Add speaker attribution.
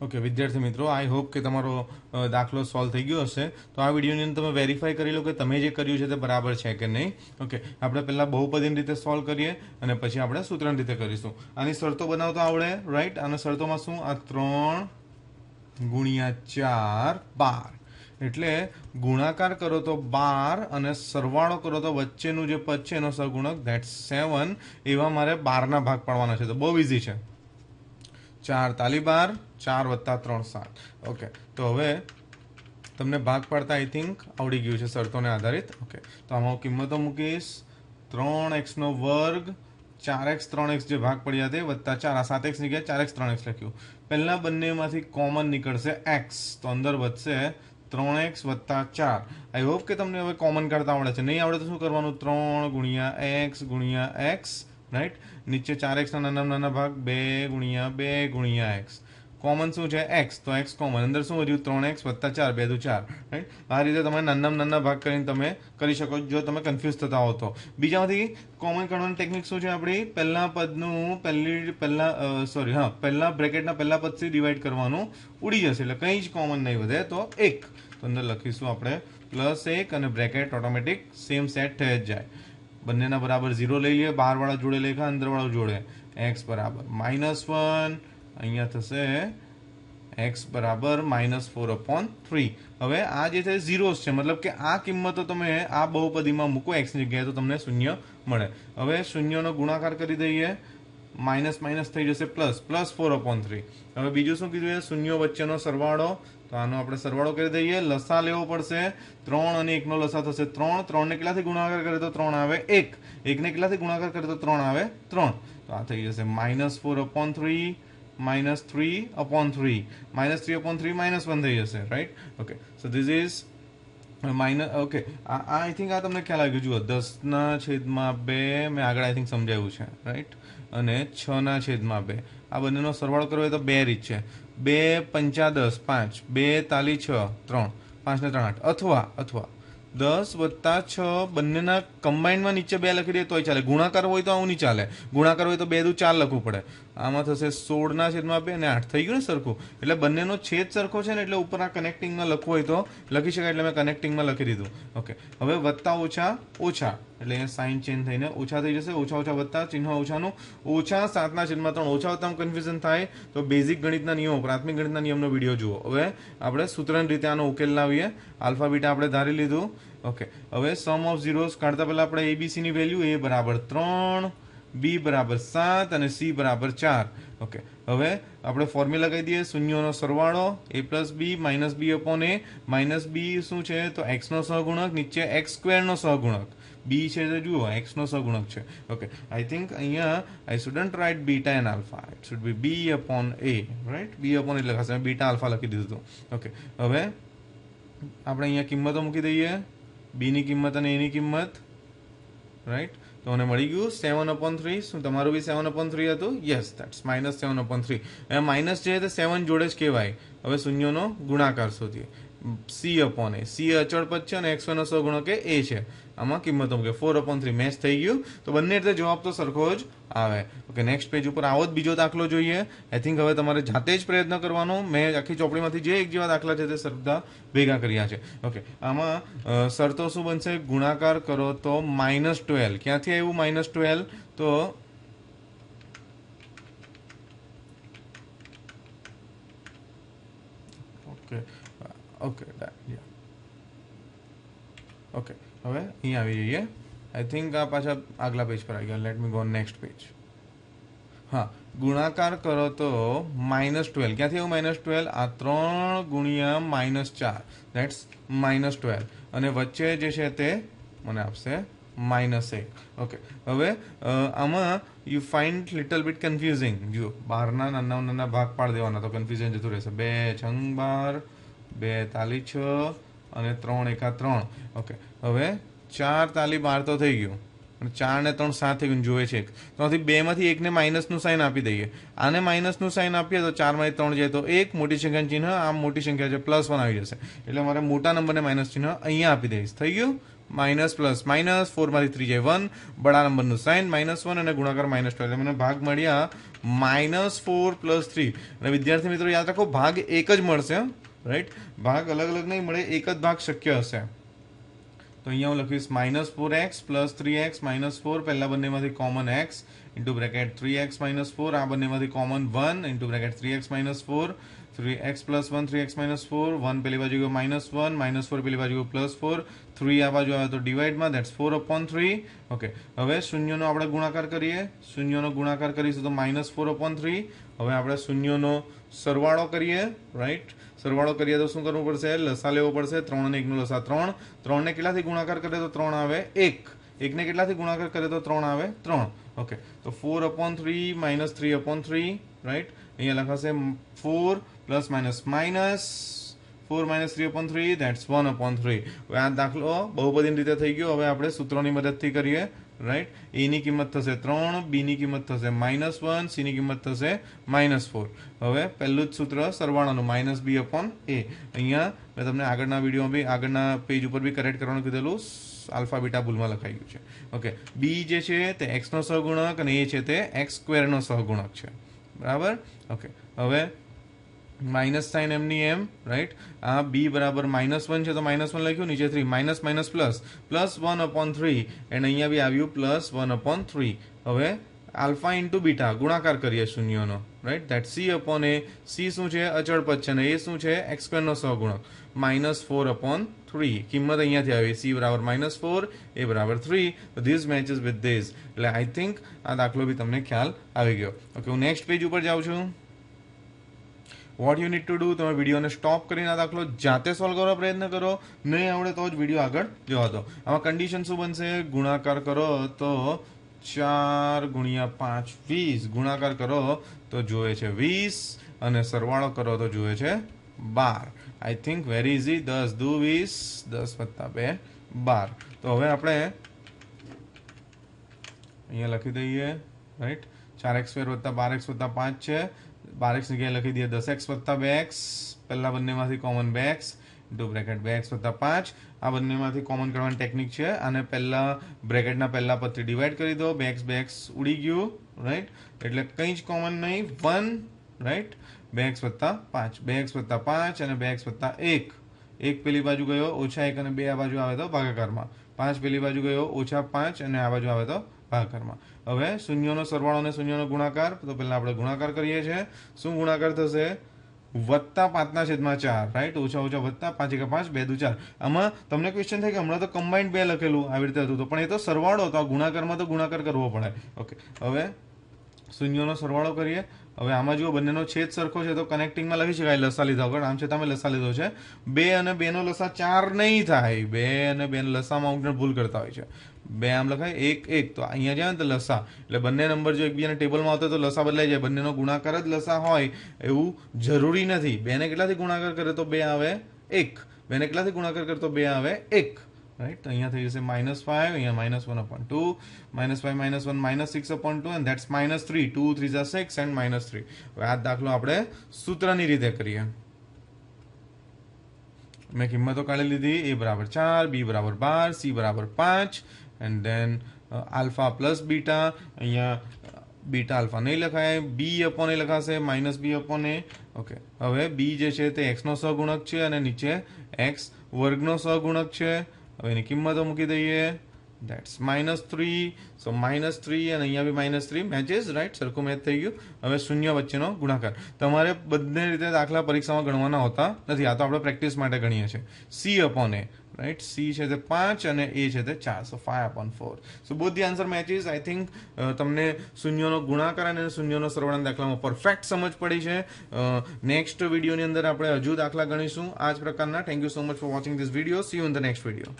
Speaker 1: Okay, વિદ્યાર્થી મિત્રો I hope કે તમારો દાખલો સોલ્વ થઈ ગયો હશે. તો આ વિડીયોની અંદર તમે વેરીફાઈ કરી લો કે તમે જે કર્યું છે તે બરાબર છે કે નહીં. ઓકે, આપણે પહેલાં બહુપદીની રીતે સોલ્વ કરીએ અને પછી આપણે સૂત્રની રીતે કરીશું. આની શરતો બનાવતા આવડે રાઈટ અને શરતોમાં શું? આ ત્રણ ગુણ્યા ચાર, બાર. એટલે ગુણાકાર કરો તો બાર અને સરવાળો કરો તો વચ્ચેનું જે પદ છે એનો સહગુણક ધેટ સેવન એવા મારે બારના ભાગ પાડવાના છે. તો બહુ ઇઝી છે. ચાર તાલી બાર, ચાર વત્તા ત્રણ સાત. ઓકે તો હવે તમને ભાગ પાડતા આઈ થિંક આવડી ગયું છે શરતોને આધારિત. ઓકે તો આમાં હું કિંમતો મૂકીશ. ત્રણ એક્સનો વર્ગ, ચાર એક્સ ત્રણ એક્સ જે ભાગ પડ્યા તે વત્તા ચાર. આ સાત એક્સ જગ્યાએ ચાર એક્સ ત્રણ એક્સ લખ્યું. પહેલાં બંનેમાંથી કોમન નીકળશે એક્સ તો અંદર વધશે ત્રણ એક્સ વત્તા ચાર. આઈ હોપ કે તમને હવે કોમન કરતા આવડે છે. નહીં આવડે તો શું કરવાનું? ત્રણ ગુણ્યા એક્સ ગુણ્યા એક્સ રાઈટ? નીચે ચાર એક્સના નાના નાના ભાગ, બે ગુણ્યા બે ગુણ્યા એક્સ કોમન શું છે? એક્સ તો એક્સ કોમન અંદર શું વધ્યું? ત્રણ એક્સ વત્તા ચાર, બે દુ ચાર. રાઈટ? આ રીતે તમે નાના નાના ભાગ કરીને તમે કરી શકો જો તમે કન્ફ્યુઝ થતા હો તો. બીજામાંથી કોમન કરવાની ટેકનિક શું છે આપણી? પહેલા પદનું પહેલી, પહેલા સોરી હા, પહેલા બ્રેકેટના પહેલા પદથી ડિવાઈડ કરવાનું ઉડી જશે. એટલે કંઈ જ કોમન નહીં વધે તો એક. તો અંદર લખીશું આપણે પ્લસ એક અને બ્રેકેટ ઓટોમેટિક સેમ સેટ થઈ જ જાય. બંનેના બરાબર ઝીરો લઈ લઈએ બહારવાળા જોડે લેખા અંદરવાળા જોડે. એક્સ બરાબર. માઇનસ વન અહીંયા થશે એક્સ બરાબર માઇનસ ફોર અપોન થ્રી હવે આ જે છે ઝીરોસ છે. મતલબ કે આ કિંમતો તમે આ બહુપદીમાં મૂકો એક્સની જગ્યાએ તો તમને શૂન્ય મળે. હવે શૂન્યનો ગુણાકાર કરી દઈએ. માઇનસ માઇનસ થઈ જશે plus plus four upon three હવે બીજું શું કીધું છે? શૂન્યો વચ્ચેનો સરવાળો. તો આનો આપણે સરવાળો કરી દઈએ. લસા લેવો પડશે. ત્રણ અને એકનો લસા થશે ત્રણ. ત્રણને કેટલાથી ગુણાકાર કરે તો ત્રણ આવે એક. એકને કેટલાથી ગુણાકાર કરે તો ત્રણ આવે ત્રણ. તો આ થઈ જશે minus four upon three minus three upon three minus three upon three minus one થઈ જશે right okay so this is minus okay આ આઈ થિંક આ તમને ખ્યાલ આવી ગયો. જુઓ દસના છેદમાં બે, મેં આગળ આઈ થિંક સમજાવ્યું છે રાઈટ અને છના છેદમાં બે. આ બંનેનો સરવાળો કરવો હોય તો બે રીત છે. બે, પંચા દસ, પાંચ. બે, તાલી, છ, ત્રણ. પાંચને ત્રણ, આઠ. અથવા અથવા. દસ વત્તા છ બંનેના કમ્બાઇન્ડમાં નીચે બે લખી દઈએ તોય ચાલે. ગુણાકાર હોય તો આવું નહીં ચાલે. ગુણાકાર હોય તો બે દુ ચાર લખવું પડે. આમાં થશે સોળના છેદમાં બે અને આઠ. થઈ ગયું ને સરખું? એટલે બંનેનો છેદ સરખો છે ને એટલે ઉપર આ કનેક્ટિંગમાં લખવું હોય તો લખી શકાય એટલે મેં કનેક્ટિંગમાં લખી દીધું. ઓકે હવે વત્તા ઓછા ઓછા. એટલે અહીંયા સાઇન ચેન્જ થઈને ઓછા થઈ જશે. ઓછા ઓછા વત્તા, ચિહ્ન ઓછાનું. ઓછા સાતના છેદમાં ત્રણ. ઓછા વત્તામાં કન્ફ્યુઝન થાય તો બેઝિક ગણિતના નિયમો, પ્રાથમિક ગણિતના નિયમનો વીડિયો જુઓ. હવે આપણે સૂત્રની રીતે આનો ઉકેલ લાવીએ. આલ્ફા બીટા આપણે ધારી લીધું. ઓકે હવે સમ ઓફ ઝીરોઝ કાઢતા પહેલાં આપણે એબીસીની વેલ્યુ એ બરાબર ત્રણ. બી બરાબર સાત અને સી બરાબર ચાર. ઓકે હવે આપણે ફોર્મ્યુલા કહી દઈએ, શૂન્યોનો સરવાળો A plus B minus B upon A minus B શું છે? તો એક્સનો સહગુણક, નીચે એક્સ સ્ક્વેરનો સહગુણક. બી છે તો જુઓ એક્સનો સહગુણક છે. ઓકે આઈ થિંક અહીંયા I shouldn't write beta and alpha it should be B upon A right B upon એટલે ખાસ બીટા આલ્ફા લખી દીધું હતું. ઓકે હવે આપણે અહીંયા કિંમતો મૂકી દઈએ. બીની કિંમત અને એની કિંમત રાઈટ તો મને મળી ગયું સેવન અપોન થ્રી શું તમારું બી સેવન અપોન થ્રી હતું? Yes that's minus seven upon three minus જે તે સેવન જોડે જ કહેવાય. હવે શૂન્યનો ગુણાકાર શોધીએ. સી અપોન એ સી અચળ પદ છે અને એક્સ નો ગુણો એ એ છે. આમાં કિંમતો મૂકે. ફોર અપોન થ્રી મેચ થઈ ગયું. તો બંને રીતે જવાબ તો સરખો જ આવે. ઓકે નેક્સ્ટ પેજ ઉપર આવો જ બીજો દાખલો જોઈએ. આઈ થિંક હવે તમારે જાતે જ પ્રયત્ન કરવાનો. મેં આખી ચોપડીમાંથી જે એક જેવા દાખલા છે તે સરદા ભેગા કર્યા છે. ઓકે આમાં શરતો શું બનશે? ગુણાકાર કરો તો માઇનસ ટ્વેલ્વ ક્યાંથી આવ્યું માઇનસ ટ્વેલ્વ તો ઓકે ઓકે ઓકે હવે અહીં આવી જઈએ. આઈ થિંક આ પાછા આગલા પેજ પર આવી ગયા. Let me go next page હા, ગુણાકાર કરો તો માઇનસ ટ્વેલ્વ ક્યાંથી આવ્યું માઇનસ ટ્વેલ્વ આ ત્રણ ગુણ્યા માઇનસ ચાર. દેટ્સ માઇનસ ટ્વેલ્વ અને વચ્ચે જે છે તે મને આપશે માઇનસ એક. ઓકે હવે આમાં you find little bit confusing જુઓ બહારના નાના નાના ભાગ પાડી દેવાના તો કન્ફ્યુઝન જતું રહેશે. બે, છંગ, બાર બે તાલી છ અને ત્રણ એકા ત્રણ. ઓકે હવે ચાર તાલી બાર તો થઈ ગયું. અને ચાર ને ત્રણ સાત થઈ ગયું. જોવે છે એક. ત્રણથી બેમાંથી એકને માઇનસનું સાઇન આપી દઈએ. આને માઇનસનું સાઇન આપીએ તો ચારમાંથી ત્રણ જાય તો એક. મોટી સંખ્યાનું ચિહ્ન આમ મોટી સંખ્યા છે, પ્લસ વન આવી જશે. એટલે મારે મોટા નંબરને માઇનસ ચિહ્ન અહીંયા આપી દઈશ. થઈ ગયું? Minus, plus, minus. ફોરમાંથી થ્રી જાય વન. બડા નંબરનું સાઇન, માઇનસ વન અને ગુણાકાર માઇનસ ટુ. એટલે મને ભાગ મળ્યા માઇનસ ફોર પ્લસ થ્રી. અને વિદ્યાર્થી મિત્રો, યાદ રાખો, ભાગ એક જ મળશે રાઈટ ભાગ અલગ અલગ નહીં મળે એક જ ભાગ શક્ય હશે તો અહીંયા હું લખીશ minus four X plus three X minus four પહેલાં બંનેમાંથી common X into bracket three X minus four આ બંનેમાંથી common one into bracket three X minus four three X plus one three X minus four one પેલી બાજુ ગયો minus one minus four પેલી બાજુ ગયો પ્લસ ફોર થ્રી આ બાજુ આવે તો ડિવાઈડમાં that's four upon three okay હવે શૂન્યનો આપણે ગુણાકાર કરીએ શૂન્યનો ગુણાકાર કરીશું તો માઇનસ ફોર અપોન થ્રી હવે આપણે શૂન્યનો સરવાળો કરીએ રાઈટ સરવાળો કરીએ તો શું કરવું પડશે? લસા લેવો પડશે. ત્રણ અને એકનો લસા ત્રણ. ત્રણને કેટલાથી ગુણાકાર કરે તો ત્રણ આવે? એક. એકને કેટલાથી ગુણાકાર કરે તો ત્રણ આવે? ત્રણ. ઓકે. તો four upon three minus three upon three right અહીંયા લખાશે four plus minus minus four minus three upon three that's one upon three હવે આ દાખલો બહુપદીની રીતે થઈ ગયો. હવે આપણે સૂત્રોની મદદથી કરીએ. રાઈટ એની કિંમત થશે ત્રણ બીની કિંમત થશે માઇનસ વન સીની કિંમત થશે માઇનસ ફોર હવે પહેલું જ સૂત્ર સરવાળાનું માઇનસ બી અપોન એ અહીંયા મેં તમને આગળના વિડીયોમાં બી, આગળના પેજ ઉપર બી કરેક્ટ કરવાનું કીધેલું આલ્ફા, બીટા ભૂલમાં લખાઈ ગયું છે. ઓકે બી જે છે તે એક્સનો સહગુણક અને એ છે તે એક્સ સ્ક્વેરનો સહગુણક છે. બરાબર? ઓકે હવે માઇનસ સાઇન એમની એમ રાઈટ આ બી બરાબર માઇનસ વન છે, તો માઇનસ વન લખ્યું, નીચે three minus minus plus plus one upon three and અહીંયા બી આવ્યું પ્લસ વન અપોન થ્રી હવે આલ્ફા ઇન્ટુ બીટા, ગુણાકાર કરીએ શૂન્યનો right that C upon A C શું છે? અચળ પદ છે, અને એ શું છે? એક્સક્વેરનો સહગુણક. માઇનસ ફોર અપોન થ્રી કિંમત અહીંયાથી આવી. સી બરાબર માઇનસ ફોર એ બરાબર three these matches with this એટલે આઈ થિંક આ દાખલો બી તમને ખ્યાલ આવી ગયો. ઓકે હું નેક્સ્ટ પેજ ઉપર જાઉં છું. What you need to do તમે વિડીયોને સ્ટોપ કરીને દાખલો, જાતે સોલ્વ કરવાનો પ્રયત્ન કરો. નહીં આવડે તો જ વીડિયો આગળ જવા દો. આમાં કન્ડિશન શું બનશે? ગુણાકાર કરો તો ચાર ગુણ્યા પાંચ, વીસ. ગુણાકાર કરો તો જોવે છે વીસ અને સરવાળો કરો તો જોવે છે બાર. આઈ થિંક વેરી ઇઝી દસ દુ વીસ, દસ વત્તા બે, બાર. તો હવે આપણે અહીંયા લખી દઈએ રાઈટ ચાર એક્સ સ્ક્વેર વત્તા બાર એક્સ વત્તા પાંચ છે. બાર એક્સ જગ્યાએ લખી દઈએ દસ એક્સ વત્તા બે એક્સ. પહેલાં બંનેમાંથી કોમન બે એક્સ. ઇન્ટુ બ્રેકેટ બે એક્સ વત્તા પાંચ. આ બંનેમાંથી કોમન કરવાની ટેકનિક છે. અને પહેલાં બ્રેકેટના પહેલાં પદથી ડિવાઈડ કરી દો. બે એક્સ બે એક્સ ઉડી ગયું રાઈટ એટલે કંઈ જ કોમન નહીં. વન રાઈટ બે એક્સ વત્તા પાંચ. બે એક્સ વત્તા પાંચ અને બે એક્સ વત્તા એક. એક પેલી બાજુ ગયો, ઓછા એક અને બે આ બાજુ આવે તો ભાગાકારમાં. પાંચ પેલી બાજુ ગયો, ઓછા પાંચ અને આ બાજુ આવે તો ભાગાકારમાં. હવે શૂન્યનો સરવાળો અને શૂન્યનો ગુણાકાર, તો પહેલાં આપણે ગુણાકાર કરીએ છીએ. શું ગુણાકાર થશે? વત્તા પાંચના છેદમાં ચાર રાઈટ ઓછા ઓછા વત્તા પાંચ એકા પાંચ, બે દુ ચાર. આમાં તમને ક્વેશ્ચન થાય કે હમણાં તો કમ્બાઇન્ડ બે લખેલું આવી રીતે હતું. પણ એ તો સરવાળો હતો. ગુણાકારમાં તો ગુણાકાર કરવો પડે. ઓકે હવે શૂન્યનો સરવાળો કરીએ. હવે આમાં જુઓ, બંનેનો છેદ સરખો છે તો કનેક્ટિંગમાં લખી શકાય. લસા લીધા વગર. આમ છે તમે લસા લીધો છે. બે અને બેનો લસા ચાર નહીં થાય. બે અને બે લસામાં અમુક ભૂલ કરતા હોય છે. બે આમ લખાય, એક એક. તો અહીંયા જાય ને તો લસા. એટલે બંને નંબર જો એકબીજાના ટેબલમાં આવતો તો લસા બદલાઈ જાય. બંનેનો ગુણાકાર જ લસા હોય. એવું જરૂરી નથી. બેને કેટલાથી ગુણાકાર કરે તો બે આવે એક. બેને કેટલાથી ગુણાકાર કરે તો બે આવે એક. રાઈટ અહીંયા થઈ જશે માઇનસ ફાઈવ અહીંયા minus one upon two minus five minus one minus six upon two and that's minus three two three Jha six and minus three હવે આ દાખલો આપણે સૂત્રની રીતે કરીએ. મેં કિંમતો કાઢી લીધી. એ બરાબર ચાર, બી બરાબર બાર, સી બરાબર પાંચ and then alpha plus beta અહીંયા બીટા આલ્ફા નહીં લખાય બી અપોન એ લખાશે માઇનસ બી અપોન ઓકે હવે બી જે છે તે એક્સનો સહગુણક છે અને નીચે એક્સ વર્ગનો સહગુણક છે. હવે એની કિંમતો મૂકી દઈએ. That's minus three so minus three અને અહીંયા B minus three matches right સરખું મેચ થઈ ગયું. હવે શૂન્ય વચ્ચેનો ગુણાકાર. તમારે બંને રીતે દાખલા પરીક્ષામાં ગણવાના હોતા નથી. આ તો આપણે પ્રેક્ટિસ માટે ગણીએ છીએ. સી અપોન રાઈટ સી છે તે પાંચ અને એ છે તે ચાર so five upon four so both the answer matches I think તમને શૂન્યનો ગુણાકાર અને શૂન્યનો સરવાળાના દાખલામાં પરફેક્ટ સમજ પડી છે. નેક્સ્ટ વિડીયોની અંદર આપણે હજુ દાખલા ગણીશું. આ જ પ્રકારના. Thank you so much for watching this video see you in the next video